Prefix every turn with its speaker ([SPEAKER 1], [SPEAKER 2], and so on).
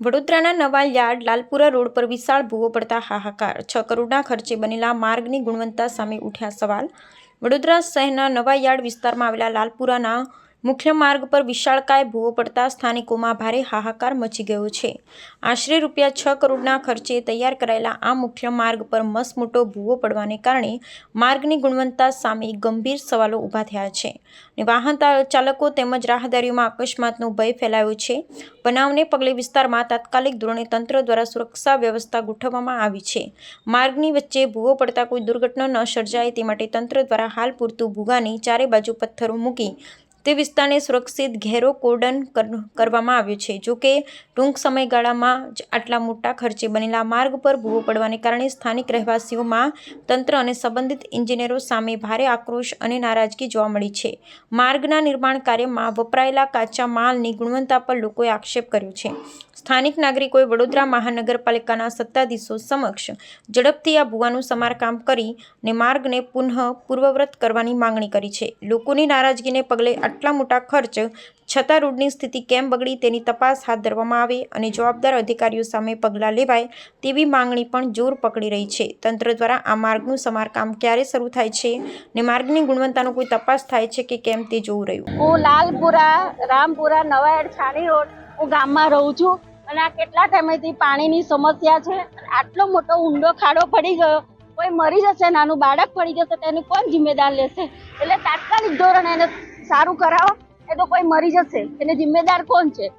[SPEAKER 1] વડોદરાના નવા yard Lalpura road પર વિશાળ ભૂવો પડતા હાહાકાર. છ કરોડના ખર્ચે બનેલા માર્ગની ગુણવત્તા સામે ઉઠ્યા સવાલ. વડોદરા શહેરના નવા યાર્ડ વિસ્તારમાં આવેલા લાલપુરાના મુખ્ય માર્ગ પર વિશાળકાય ભૂવો પડતા સ્થાનિકોમાં ભારે હાહાકાર મચી ગયો છે. આશરે રૂપિયા છ કરોડના ખર્ચે તૈયાર કરાયેલા આ મુખ્ય માર્ગ પર મસમોટો ભૂવો પડવાને કારણે માર્ગની ગુણવત્તા સામે ગંભીર સવાલો ઊભા થયા છે. અને વાહન ચાલકો તેમજ રાહદારીઓમાં અકસ્માતનો ભય ફેલાયો છે. બનાવને પગલે વિસ્તારમાં તાત્કાલિક ધોરણે તંત્ર દ્વારા સુરક્ષા વ્યવસ્થા ગોઠવવામાં આવી છે. માર્ગની વચ્ચે ભૂવો પડતા કોઈ દુર્ઘટના ન સર્જાય તે માટે તંત્ર દ્વારા હાલ પૂરતું ભૂગાની ચારે બાજુ પથ્થરો મૂકી તે વિસ્તારને સુરક્ષિત ઘેરો કોર્ડન કર- કરવામાં આવ્યો છે. જોકે ટૂંક સમયગાળામાં જ આટલા મોટા ખર્ચે બનેલા માર્ગ પર ભૂવો પડવાને કારણે સ્થાનિક રહેવાસીઓમાં તંત્ર અને સંબંધિત ઇજનેરો સામે ભારે આક્રોશ અને નારાજગી જોવા મળી છે. માર્ગના નિર્માણ કાર્યમાં વપરાયેલા કાચા માલની ગુણવત્તા પર લોકોએ આક્ષેપ કર્યો છે. સ્થાનિક નાગરિકોએ વડોદરા મહાનગરપાલિકાના સત્તાધીશો સમક્ષ ઝડપથી આ ભૂવાનું સમારકામ કરી ને માર્ગને પુનઃ પૂર્વવ્રત કરવાની માંગણી કરી છે. લોકોની નારાજગીને પગલે આટલા મોટા ખર્ચ છતાં રોડની સ્થિતિ કેમ બગડી તેની તપાસ હાથ ધરવામાં આવે અને જવાબદાર અધિકારીઓ સામે પગલાં લેવાય તેવી માંગણી પણ જોર પકડી રહી છે. તંત્ર દ્વારા આ માર્ગનું સમારકામ ક્યારે શરૂ થાય છે ને માર્ગની ગુણવત્તાનો કોઈ તપાસ થાય છે કે કેમ તે જોવું રહ્યું?
[SPEAKER 2] હું લાલપુરા, રામપુરા, નવાયડ છાણી રોડ હું ગામમાં રહું છું. અને આ કેટલા ટાઈમેથી પાણીની સમસ્યા છે? આટલો મોટો ઊંડો ખાડો પડી ગયો. કોઈ મરી જશે, નાનું બાળક પડી જશે તેનું કોણ જિમ્મેદાર લેશે? એટલે તાત્કાલિક ધોરણે એને સારું કરાવો. એ તો કોઈ મરી જશે. એને જિમ્મેદાર કોણ છે?